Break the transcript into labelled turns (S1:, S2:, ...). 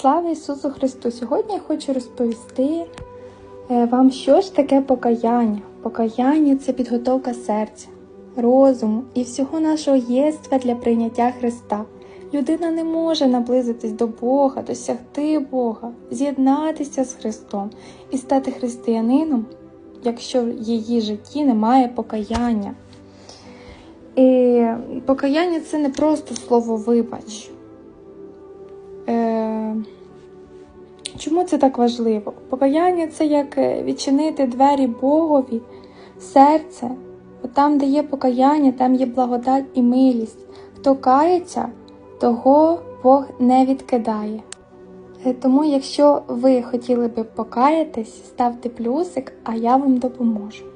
S1: Слава Ісусу Христу! Сьогодні я хочу розповісти е, вам, що ж таке покаяння. Покаяння це підготовка серця, розуму і всього нашого єства для прийняття Христа. Людина не може наблизитись до Бога, досягти Бога, з'єднатися з Христом і стати християнином, якщо в її житті немає покаяння. І покаяння це не просто слово вибач. Чому це так важливо? Покаяння це як е, відчинити двері Богові серце. Бо там, де є покаяння, там є благодать і милість. Хто кається, того Бог не відкидає. Е, Тому, якщо ви хотіли би покаятись, ставте плюсик, а я вам допоможу.